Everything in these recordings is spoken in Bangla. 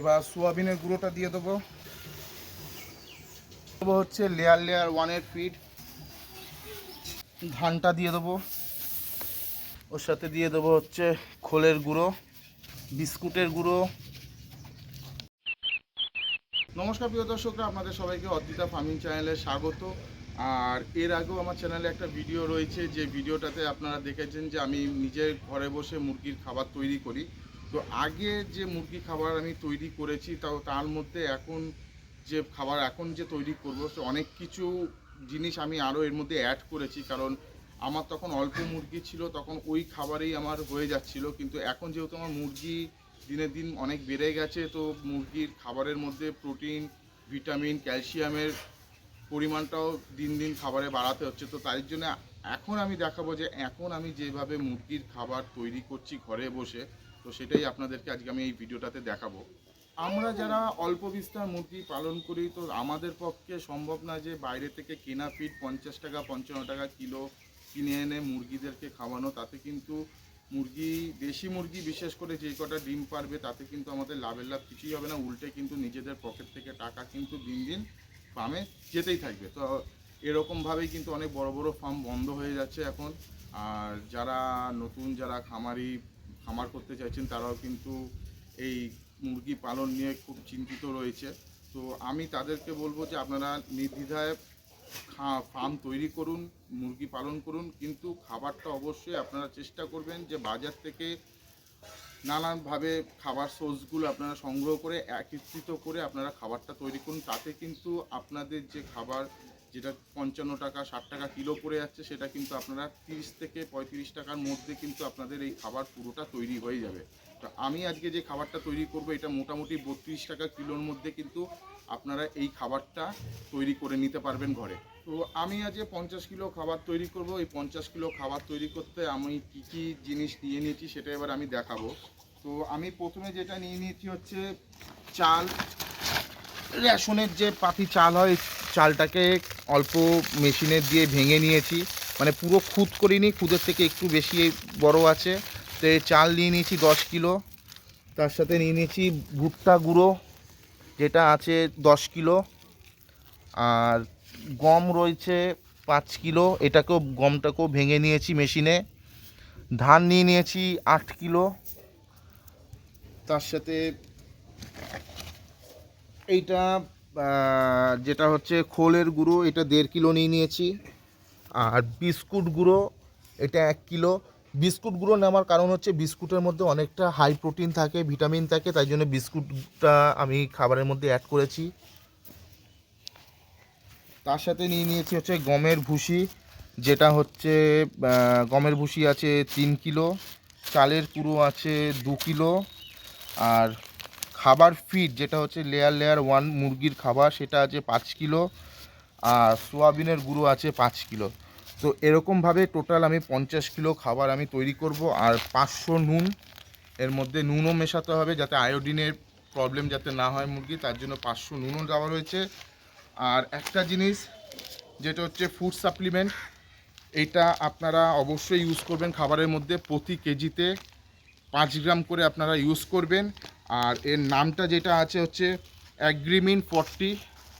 এবার সোয়াবিনের গুঁড়োটা দিয়ে দেবো। দেবো হচ্ছে লেয়ার লেয়ার ওয়ানের ফিড ধানটা দিয়ে দেবো। ওর সাথে দিয়ে দেবো হচ্ছে খোলের গুঁড়ো, বিস্কুটের গুঁড়ো। নমস্কার প্রিয় দর্শকরা, আপনাদের সবাইকে অদ্বিতা ফার্মিং চ্যানেলে স্বাগত। আর এর আগেও আমার চ্যানেলে একটা ভিডিও রয়েছে, যে ভিডিওটাতে আপনারা দেখেছেন যে আমি নিজের ঘরে বসে মুরগির খাবার তৈরি করি। তো আগে যে মুরগি খাবার আমি তৈরি করেছি, তাও তার মধ্যে এখন যে খাবার এখন যে তৈরি করব, সে অনেক কিছু জিনিস আমি আরও এর মধ্যে অ্যাড করেছি। কারণ আমার তখন অল্প মুরগি ছিল, তখন ওই খাবারেই আমার হয়ে যাচ্ছিল। কিন্তু এখন যেহেতু আমার মুরগি দিনের দিন অনেক বেড়ে গেছে, তো মুরগির খাবারের মধ্যে প্রোটিন ভিটামিন ক্যালসিয়ামের পরিমাণটাও দিন দিন খাবারে বাড়াতে হচ্ছে। তো তাই জন্য এখন আমি দেখাবো যে এখন আমি যেভাবে মুরগির খাবার তৈরি করছি ঘরে বসে তো সেটাই আপনাদেরকে আজকে আমি এই ভিডিওটাতে দেখাবো। আমরা যারা অল্প বিস্তার মুরগি পালন করি, তো আমাদের পক্ষে সম্ভব না যে বাইরে থেকে কেনা ফিড পঞ্চাশ টাকা, পঞ্চান্ন টাকা কিলো কিনে এনে মুরগিদেরকে খাওয়ানো। তাতে কিন্তু মুরগি, দেশি মুরগি বিশেষ করে যে কটা ডিম পারবে, তাতে কিন্তু আমাদের লাভের লাভ কিছুই হবে না। উল্টে কিন্তু নিজেদের পকেট থেকে টাকা কিন্তু দিন দিন ফার্মে যেতেই থাকবে। তো এরকমভাবেই কিন্তু অনেক বড় বড় ফার্ম বন্ধ হয়ে যাচ্ছে এখন। আর যারা নতুন, যারা খামারি খামার করতে চাইছেন, তারাও কিন্তু এই মুরগি পালন নিয়ে খুব চিন্তিত রয়েছে। তো আমি তাদেরকে বলব যে আপনারা নির্দ্বিধায় ফার্ম তৈরি করুন, মুরগি পালন করুন, কিন্তু খাবারটা অবশ্যই আপনারা চেষ্টা করবেন যে বাজার থেকে নানানভাবে খাবার সোর্সগুলো আপনারা সংগ্রহ করে একত্রিত করে আপনারা খাবারটা তৈরি করুন। তাতে কিন্তু আপনাদের যে খাবার যেটা পঞ্চান্ন টাকা, ষাট টাকা কিলো পড়ে যাচ্ছে, সেটা কিন্তু আপনারা তিরিশ থেকে পঁয়ত্রিশ টাকার মধ্যে কিন্তু আপনাদের এই খাবার পুরোটা তৈরি হয়ে যাবে। তো আমি আজকে যে খাবারটা তৈরি করব, এটা মোটামুটি বত্রিশ টাকা কিলোর মধ্যে কিন্তু আপনারা এই খাবারটা তৈরি করে নিতে পারবেন ঘরে। তো আমি আজকে পঞ্চাশ কিলো খাবার তৈরি করব, এই পঞ্চাশ কিলো খাবার তৈরি করতে আমি কী কী জিনিস নিয়ে নিয়েছি, সেটা এবার আমি দেখাবো। তো আমি প্রথমে যেটা নিয়ে নিয়েছি হচ্ছে চাল। রেশনের যে পাতি চাল হয় চালটাকে অল্প মেশিনে দিয়ে ভেঙে নিয়েছি। মানে পুরো খুদ করিনি খুদের থেকে একটু বেশি বড় আছে। তো চাল নিয়ে নিয়েছি দশ কিলো। তার সাথে নিয়ে নিয়েছি ভুট্টা গুঁড়ো, যেটা আছে দশ কিলো। আর গম রয়েছে পাঁচ কিলো। এটাকেও, গমটাকেও ভেঙে নিয়েছি মেশিনে। ধান নিয়ে নিয়েছি আট কিলো। তার সাথে এইটা যেটা হচ্ছে খোলের গুঁড়ো, এটা দেড় কিলো নিয়ে নিয়েছি। আর বিস্কুট গুঁড়ো, এটা এক কিলো। বিস্কুট গুঁড়ো নেওয়ার কারণ হচ্ছে বিস্কুটের মধ্যে অনেকটা হাই প্রোটিন থাকে ভিটামিন থাকে, তাই জন্য বিস্কুটটা আমি খাবারের মধ্যে অ্যাড করেছি। তার সাথে নিয়ে নিয়েছি হচ্ছে গমের ভুসি, যেটা হচ্ছে গমের ভুসি আছে তিন কিলো, চালের কুড়ো আছে দু কিলো, আর খাবার ফিড যেটা হচ্ছে লেয়ার লেয়ার ওয়ান মুরগির খাবার, সেটা আছে পাঁচ কিলো, আর সোয়াবিনের গুঁড়ো আছে পাঁচ কিলো। তো এরকমভাবে টোটাল আমি পঞ্চাশ কিলো খাবার আমি তৈরি করব, আর পাঁচশো নুন, এর মধ্যে নুনও মেশাতে হবে যাতে আয়োডিনের প্রবলেম যাতে না হয় মুরগি, তার জন্য পাঁচশো নুনও দেওয়া রয়েছে। আর একটা জিনিস, যেটা হচ্ছে ফুড সাপ্লিমেন্ট এটা আপনারা অবশ্যই ইউজ করবেন খাবারের মধ্যে প্রতি কেজিতে। পাঁচ গ্রাম করে আপনারা ইউজ করবেন। আর এর নামটা যেটা আছে হচ্ছে অ্যাগ্রিমিন ফর্টি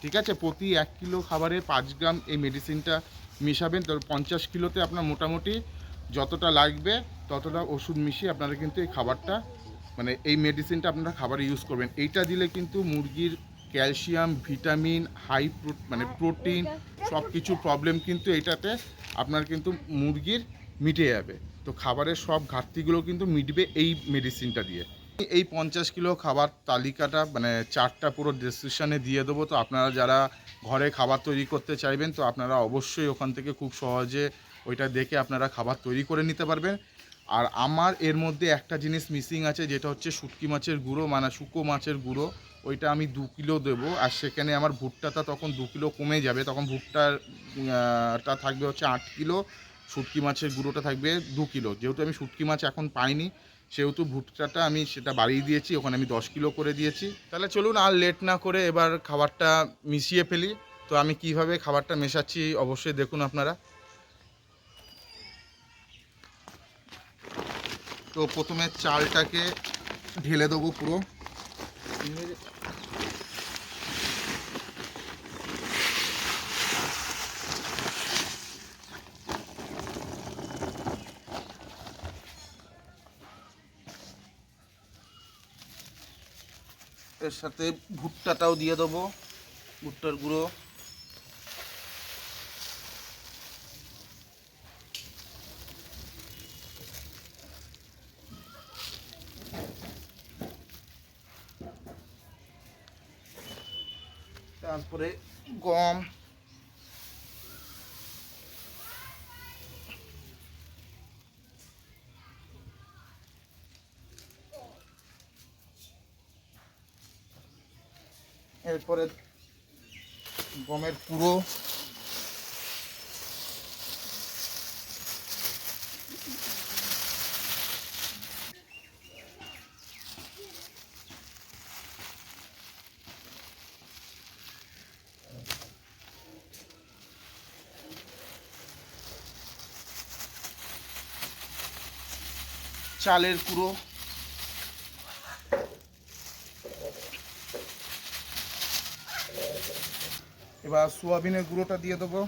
ঠিক আছে? প্রতি এক কিলো খাবারে পাঁচ গ্রাম এই মেডিসিনটা মিশাবেন। তো পঞ্চাশ কিলোতে আপনার মোটামুটি যতটা লাগবে, ততটা ওষুধ মিশিয়ে আপনারা কিন্তু এই খাবারটা মানে এই মেডিসিনটা আপনারা খাবারে ইউজ করবেন। এইটা দিলে কিন্তু মুরগির ক্যালসিয়াম ভিটামিন হাই মানে প্রোটিন সব কিছু প্রবলেম কিন্তু এইটাতে আপনার কিন্তু মুরগির মিটে যাবে। তো খাবারের সব ঘাটতিগুলো কিন্তু মিটবে এই মেডিসিনটা দিয়ে। এই পঞ্চাশ কিলো খাবার তালিকাটা মানে চারটা পুরো ডিসক্রিপশানে দিয়ে দেবো। তো আপনারা যারা ঘরে খাবার তৈরি করতে চাইবেন তো আপনারা অবশ্যই ওখান থেকে খুব সহজে ওইটা দেখে আপনারা খাবার তৈরি করে নিতে পারবেন। আর আমার এর মধ্যে একটা জিনিস মিসিং আছে যেটা হচ্ছে শুটকি মাছের গুঁড়ো মানে শুকো মাছের গুঁড়ো। ওইটা আমি দু কিলো দেবো। আর সেখানে আমার ভুট্টাটা তখন দু কিলো কমে যাবে। তখন ভুট্টার আহ, টা থাকবে হচ্ছে আট কিলো শুটকি মাছের গুঁড়োটা থাকবে দু কিলো। যেহেতু আমি শুটকি মাছ এখন পাইনি সেহেতু ভুট্টাটা আমি সেটা বাড়িয়ে দিয়েছি, ওখানে আমি দশ কিলো করে দিয়েছি। তাহলে চলুন আর লেট না করে এবার খাবারটা মিশিয়ে ফেলি। তো আমি কীভাবে খাবারটা মেশাচ্ছি অবশ্যই দেখুন আপনারা। তো প্রথমে চালটাকে ঢেলে দেবো পুরো। এর সাথে ভুট্টাটাও দিয়ে দেবো ভুট্টার গুঁড়ো। তারপরে গম। এরপরে গমের পুরো। চালের কুড়ো এবার সোয়াবিনের গুঁড়োটা দিয়ে দেবো।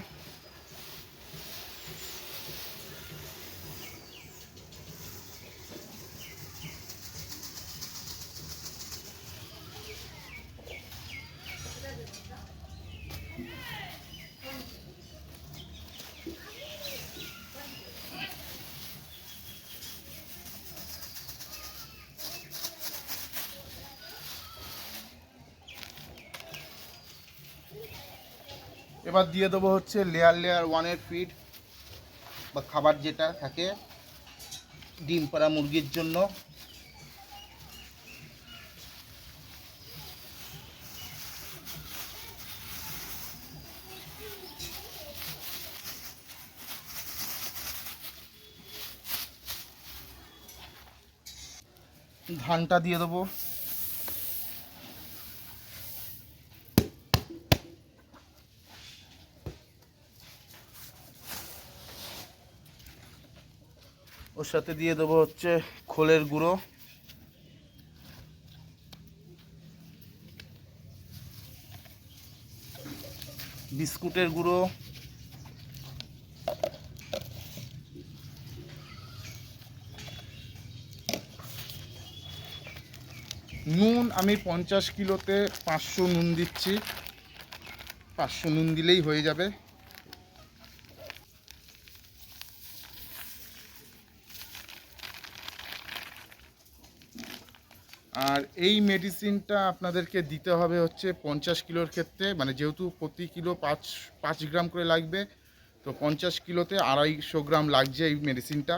এবার দিয়ে দেবো হচ্ছে লেয়ার লেয়ার ওয়ানের ফিড বা খাবার যেটা থাকে, ডিম পাড়া মুরগির জন্য। ধানটা দিয়ে দেবো। সাথে দিয়ে দেবো হচ্ছে খোলের গুঁড়ো। বিস্কুটের গুঁড়ো। নুন আমি পঞ্চাশ কিলোতে পাঁচশো নুন দিচ্ছি। পাঁচশো নুন দিলেই হয়ে যাবে। আর এই মেডিসিনটা আপনাদেরকে দিতে হবে হচ্ছে পঞ্চাশ কিলোর ক্ষেত্রে মানে যেহেতু প্রতি কিলো পাঁচ পাঁচ গ্রাম করে লাগবে, তো পঞ্চাশ কিলোতে আড়াইশো গ্রাম লাগছে এই মেডিসিনটা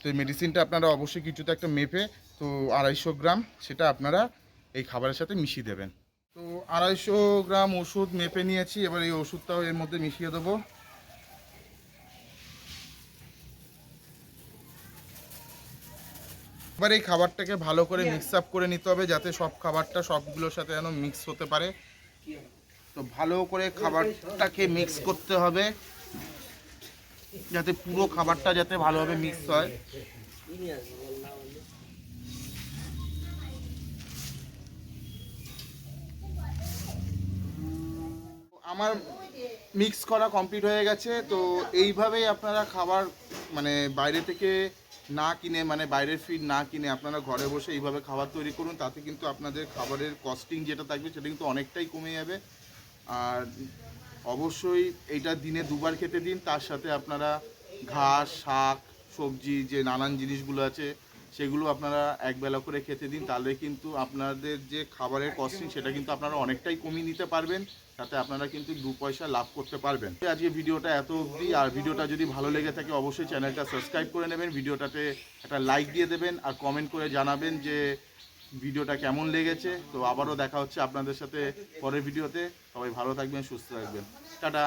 তো এই মেডিসিনটা আপনারা অবশ্যই কিছুতে একটা মেপে, তো আড়াইশো গ্রাম সেটা আপনারা এই খাবারের সাথে মিশিয়ে দেবেন। তো আড়াইশো গ্রাম ওষুধ মেপে নিয়েছি, এবার এই ওষুধটাও এর মধ্যে মিশিয়ে দেবো। এবার এই খাবারটাকে ভালো করে মিক্স আপ করে নিতে হবে যাতে সব খাবারটা সবগুলোর সাথে যেন মিক্স হতে পারে। তো ভালো করে খাবারটাকে মিক্স করতে হবে যাতে পুরো খাবারটা যাতে ভালোভাবে মিক্স হয়। আমার মিক্স করা কমপ্লিট হয়ে গেছে তো এইভাবেই আপনারা খাবার মানে বাইরে থেকে না কিনে মানে বাইরের ফিড না কিনে আপনারা ঘরে বসে এইভাবে খাবার তৈরি করুন, তাতে কিন্তু আপনাদের খাবারের কস্টিং যেটা থাকবে সেটা কিন্তু অনেকটাই কমে যাবে। আর অবশ্যই এটা দিনে দুবার খেতে দিন, তার সাথে আপনারা ঘাস, শাক, সবজি, যে নানান জিনিসগুলো আছে সেগুলো আপনারা একবেলা করে খেতে দিন, তাহলে কিন্তু আপনাদের যে খাবারের কস্টিং সেটা কিন্তু আপনারা অনেকটাই কমিয়ে নিতে পারবেন, তাতে আপনারা কিন্তু দু পয়সা লাভ করতে পারবেন। আজকে ভিডিওটা এত অবধি, আর ভিডিওটা যদি ভালো লেগে থাকে অবশ্যই চ্যানেলটা সাবস্ক্রাইব করে নেবেন, ভিডিওটাতে একটা লাইক দিয়ে দেবেন, আর কমেন্ট করে জানাবেন যে ভিডিওটা কেমন লেগেছে। তো আবারও দেখা হচ্ছে আপনাদের সাথে পরের ভিডিওতে। সবাই ভালো থাকবেন, সুস্থ থাকবেন। টাটা!